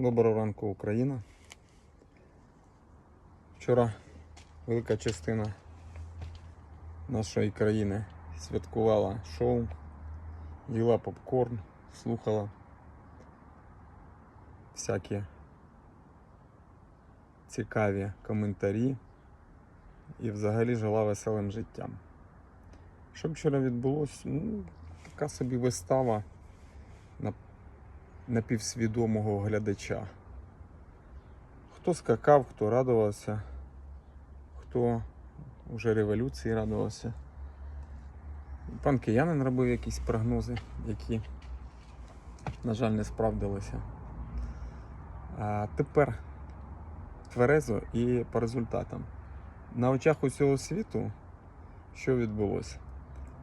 Доброго ранку, Україна. Вчора велика частина нашої країни святкувала шоу, їла попкорн, слухала всякі цікаві коментарі і взагалі жила веселим життям. Що вчора відбулося? Ну, така собі вистава на напівсвідомого глядача. Хто скакав, хто радувався, хто вже революції радувався. Пан Киянин робив якісь прогнози, які, на жаль, не справдилися. А тепер тверезо і по результатам. На очах усього світу що відбулося?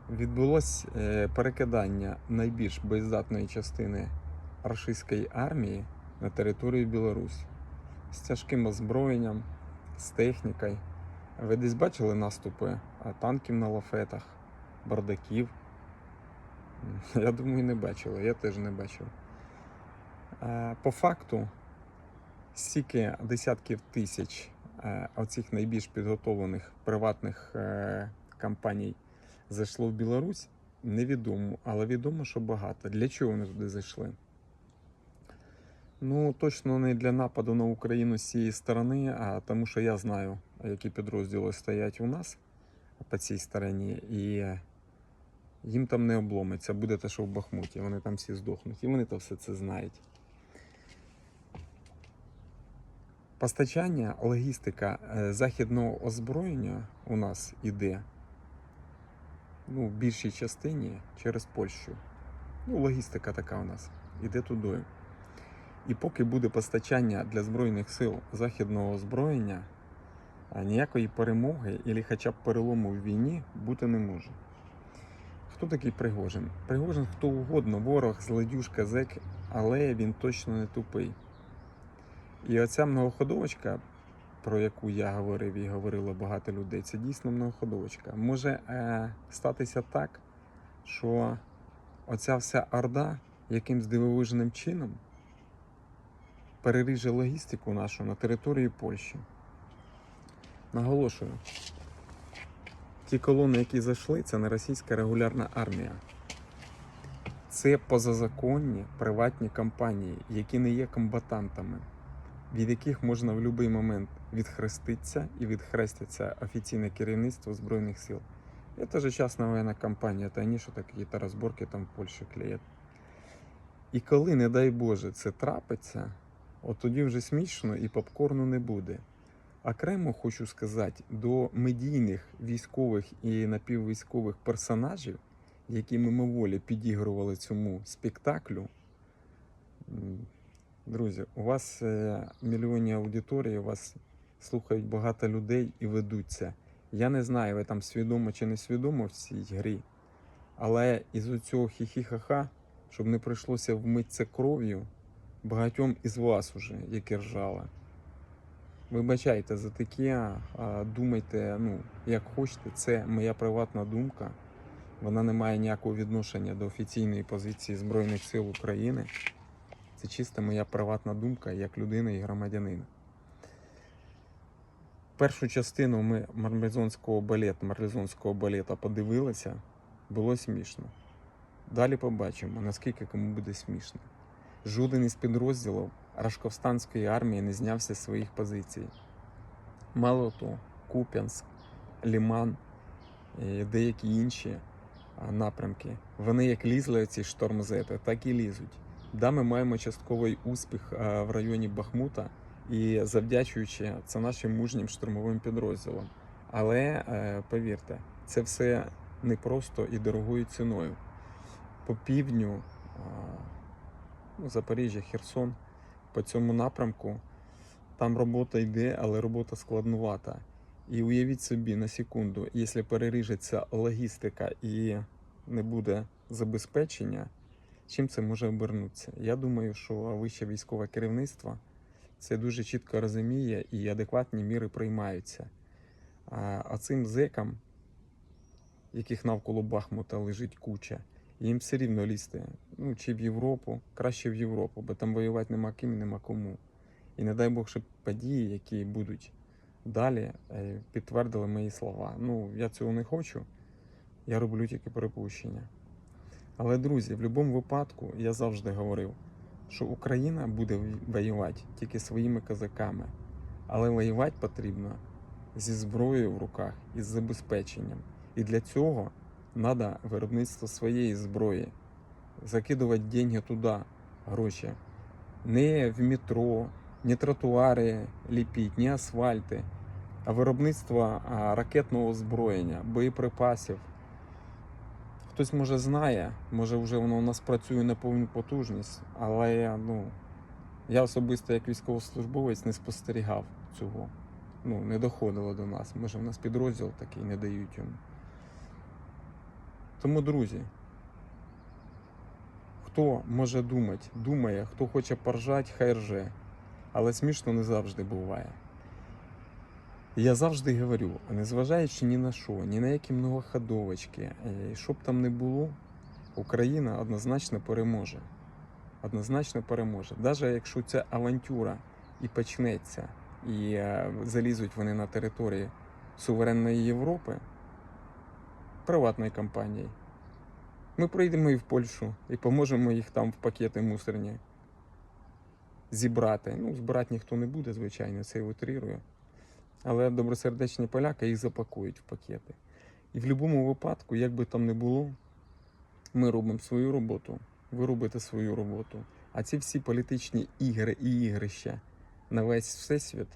Відбулось е, перекидання найбільш боєздатної частини рашистської армії на територію Білорусі з тяжким озброєнням, з технікою. Ви десь бачили наступи танків на лафетах, бардаків? Я думаю, не бачили, я теж не бачив. Е, По факту, стільки десятків тисяч е, оцих найбільш підготовлених приватних е, компаній зайшло в Білорусь, невідомо, але відомо, що багато. Для чого вони туди зайшли? Ну, точно не для нападу на Україну з цієї сторони, а тому що я знаю, які підрозділи стоять у нас по цій стороні, і їм там не обломиться. Буде те, що в Бахмуті, вони там всі здохнуть. І вони то все це знають. Постачання, логістика е, західного озброєння у нас іде ну, в більшій частині через Польщу. Ну, логістика така у нас іде туди. І поки буде постачання для Збройних сил західного озброєння, ніякої перемоги або хоча б перелому в війні бути не може. Хто такий Пригожин? Пригожин хто угодно, ворог, злодюжка, зек, але він точно не тупий. І оця многоходовочка, про яку я говорив і говорило багато людей, це дійсно многоходовочка. Може е, статися так, що оця вся орда якимсь дивовижним чином переріже логістику нашу на території Польщі. Наголошую, ті колони, які зайшли, це не російська регулярна армія. Це позазаконні приватні компанії, які не є комбатантами, від яких можна в будь-який момент відхреститися і відхреститься офіційне керівництво Збройних сил. Это же частная военная компания, это они что-то какие-то разборки там в Польщі клеять. І коли, не дай Боже, це трапиться, от тоді вже смішно і попкорну не буде. Окремо хочу сказати до медійних військових і напіввійськових персонажів, які мимоволі підігрували цьому спектаклю. Друзі, у вас е, мільйонні аудиторії, вас слухають багато людей і ведуться. Я не знаю, ви там свідомо чи не свідомо в цій грі, але із оцього хі-хі-ха-ха, щоб не прийшлося вмитися кров'ю багатьом із вас уже, які ржали. Вибачайте за таке, думайте, ну, як хочете, це моя приватна думка. Вона не має ніякого відношення до офіційної позиції Збройних сил України. Це чисто моя приватна думка як людини і громадянина. Першу частину ми марлезонського балету, марлезонського балета подивилися, було смішно. Далі побачимо, наскільки кому буде смішно. Жоден із підрозділів Рашковстанської армії не знявся з своїх позицій. Мало того, Куп'янськ, Ліман і деякі інші напрямки. Вони як лізли ці штормзети, так і лізуть. Да, ми маємо частковий успіх в районі Бахмута і завдячуючи це нашим мужнім штурмовим підрозділам. Але е, повірте, це все непросто і дорогою ціною. По півдню, Запоріжжя, Херсон, по цьому напрямку там робота йде, але робота складнувата. І уявіть собі на секунду, якщо переріжеться логістика і не буде забезпечення, чим це може обернутися? Я думаю, що вище військове керівництво це дуже чітко розуміє і адекватні міри приймаються. А, цим зекам, яких навколо Бахмута лежить куча, Їм все рівно лізти. Ну, чи в Європу, краще в Європу, бо там воювати нема ким і нема кому. І не дай Бог, щоб події, які будуть далі, е, підтвердили мої слова. Ну, я цього не хочу. Я роблю тільки припущення. Але, друзі, в будь-якому випадку я завжди говорив, що Україна буде воювати тільки своїми козаками. Але воювати потрібно зі зброєю в руках і з забезпеченням. І для цього треба виробництво своєї зброї. Закидувати деньги туди, гроші. Не в метро, не тротуари ліпіть, не асфальти, а виробництво ракетного озброєння, боєприпасів. Хтось може знає, може вже воно у нас працює на повну потужність, але ну, я особисто як військовослужбовець не спостерігав цього. Ну, не доходило до нас. Може, в нас підрозділ такий не дають йому. Тому, друзі, хто може думати, думає, хто хоче поржати, хай рже. Але смішно не завжди буває. Я завжди говорю, незважаючи ні на що, ні на які многоходовочки, е, що б там не було, Україна однозначно переможе. Однозначно переможе. Навіть якщо ця авантюра і почнеться, і е, залізуть вони на території суверенної Європи, приватної компанії, ми прийдемо і в Польщу і поможемо їх там в пакети мусорні зібрати. Ну, збирати ніхто не буде, звичайно, це я утрирую. Але добросердечні поляки їх запакують в пакети. І в будь-якому випадку, як би там не було, ми робимо свою роботу, ви робите свою роботу. А ці всі політичні ігри і ігрища на весь всесвіт,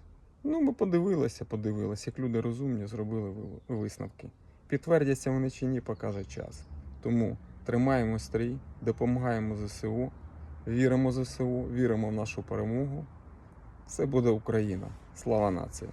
ну ми подивилися, подивилися, як люди розумні зробили висновки. Підтвердяться вони чи ні, покаже час. Тому тримаємо стрій, допомагаємо ЗСУ, віримо ЗСУ, віримо в нашу перемогу. Все буде Україна. Слава нації!